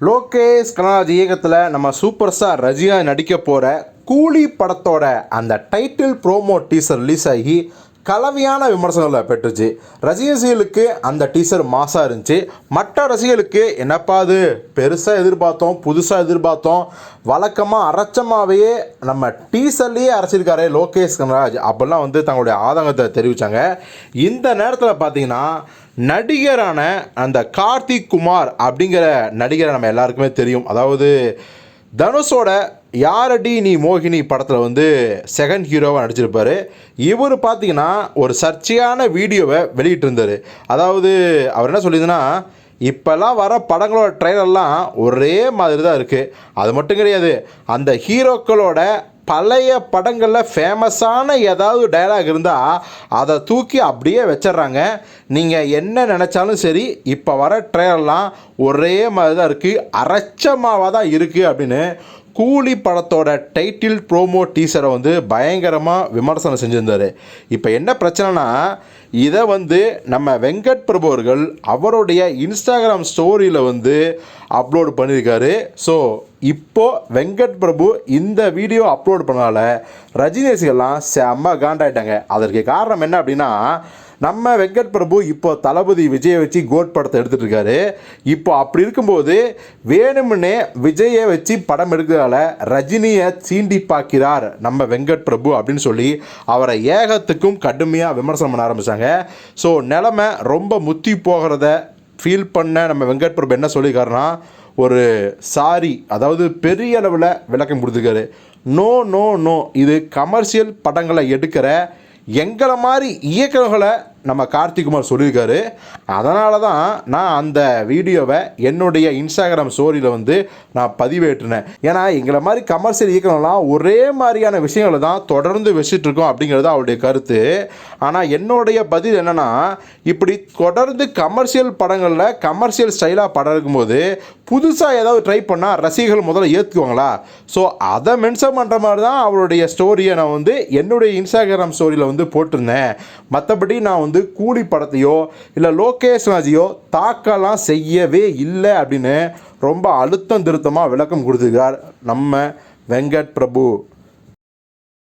லோகேஷ் கனராஜ் இயக்கத்தில் நம்ம super star Rajina நடிக்க போகிற கூலி படத்தோட அந்த டைட்டில் ப்ரோமோ டீசர் ரிலீஸ் ஆகி கலவையான விமர்சனங்களை பெற்றுச்சு. ரசிகர்களுக்கு அந்த டீசர் மாசாக இருந்துச்சு. மற்ற ரசிகர்களுக்கு என்னப்பா அது? பெருசாக எதிர்பார்த்தோம் புதுசாக எதிர்பார்த்தோம். வழக்கமாக அரைச்சமாகவே நம்ம டீசர்லேயே அரைச்சிருக்காரே லோகேஷ் கனராஜ் அப்படிலாம் வந்து தங்களுடைய ஆதங்கத்தை தெரிவித்தாங்க இந்த நேரத்தில் பார்த்தீங்கன்னா நடிகரான அந்த கார்த்திக் குமார் அப்படிங்கிற நடிகரை நம்ம எல்லாருக்குமே தெரியும். அதாவது தனுஷோட யாரடி நீ மோகினி படத்தில் வந்து செகண்ட் ஹீரோவாக நடிச்சிருப்பார்? இவர் பார்த்தீங்கன்னா ஒரு சர்ச்சையான வீடியோவை வெளியிட்டிருந்தார். அதாவது அவர் என்ன சொல்லியிருந்தனா இப்போல்லாம் வர படங்களோட ட்ரெய்லர்லாம் ஒரே மாதிரி தான் இருக்குது அது மட்டும் கிடையாது அந்த ஹீரோக்களோட பழைய படங்களில் ஃபேமஸான ஏதாவது டைலாக் இருந்தால் அதை தூக்கி அப்படியே வச்சிடுறாங்க. நீங்கள் என்ன நினச்சாலும் சரி இப்போ வர ட்ரெயிலெலாம் ஒரே மாதிரி தான் இருக்குது அரைச்சமாவாக தான் இருக்குது அப்படின்னு கூலி படத்தோட டைட்டில் ப்ரோமோ டீசரை வந்து பயங்கரமாக விமர்சனம் செஞ்சுருந்தார். இப்போ என்ன பிரச்சனைனா இதை வந்து நம்ம வெங்கட் பிரபு அவர்கள் அவருடைய இன்ஸ்டாகிராம் ஸ்டோரியில் வந்து அப்லோடு பண்ணியிருக்காரு. ஸோ இப்போ வெங்கட் பிரபு இந்த வீடியோ அப்லோட் பண்ணால ரஜினேசிகள்லாம் செம்ம காண்டாயிட்டாங்க. அதற்கு காரணம் என்ன அப்படின்னா நம்ம வெங்கட் பிரபு இப்போ தளபதி விஜயை வச்சு கோட் படத்தை எடுத்துகிட்டு இருக்காரு. இப்போ அப்படி இருக்கும்போது வேணும்னே விஜயை வச்சு படம் எடுக்கிறதால ரஜினியை சீண்டி பார்க்கிறார் நம்ம வெங்கட் பிரபு அப்படின்னு சொல்லி அவரை ஏகத்துக்கும் கடுமையாக விமர்சனம் பண்ண ஆரம்பித்தாங்க ஸோ நிலமை ரொம்ப முத்தி போகிறத ஃபீல் பண்ண நம்ம வெங்கட் பிரபு என்ன சொல்லியிருக்காருன்னா ஒரு சாரி அதாவது பெரிய அளவில் விளக்கம் கொடுத்துருக்காரு. No no no. இது கமர்ஷியல் படங்களை எடுக்கிற எங்களை மாதிரி இயக்கங்களை நம்ம கார்த்திகுமார் சொல்லியிருக்காரு. அதனால தான் நான் அந்த வீடியோவை என்னுடைய இன்ஸ்டாகிராம் ஸ்டோரியில் வந்து நான் பதிவேற்றினேன். ஏன்னா எங்களை மாதிரி கமர்ஷியல் இயக்கங்கள்லாம் ஒரே மாதிரியான விஷயங்களை தான் தொடர்ந்து வச்சுட்ருக்கோம் அப்படிங்கிறது அவருடைய கருத்து. ஆனால் என்னுடைய பதில் என்னென்னா இப்படி தொடர்ந்து கமர்ஷியல் படங்களில் கமர்ஷியல் ஸ்டைலாக படம் இருக்கும்போது புதுசாக ஏதாவது ட்ரை பண்ணால் ரசிகர்கள் முதல்ல ஏற்றுக்குவாங்களா ஸோ அதை மென்ஷன் பண்ணுற மாதிரி தான் அவருடைய ஸ்டோரியை நான் வந்து என்னுடைய இன்ஸ்டாகிராம் ஸ்டோரியில் வந்து போட்டிருந்தேன். மற்றபடி நான் வந்து வந்து கூலி படத்தையோ இல்லை லோகேஷ் ராஜையோ தாக்கலாம் செய்யவே இல்லை அப்படின்னு ரொம்ப அழுத்தம் திருத்தமாக விளக்கம் கொடுத்துருக்கார் நம்ம வெங்கட் பிரபு.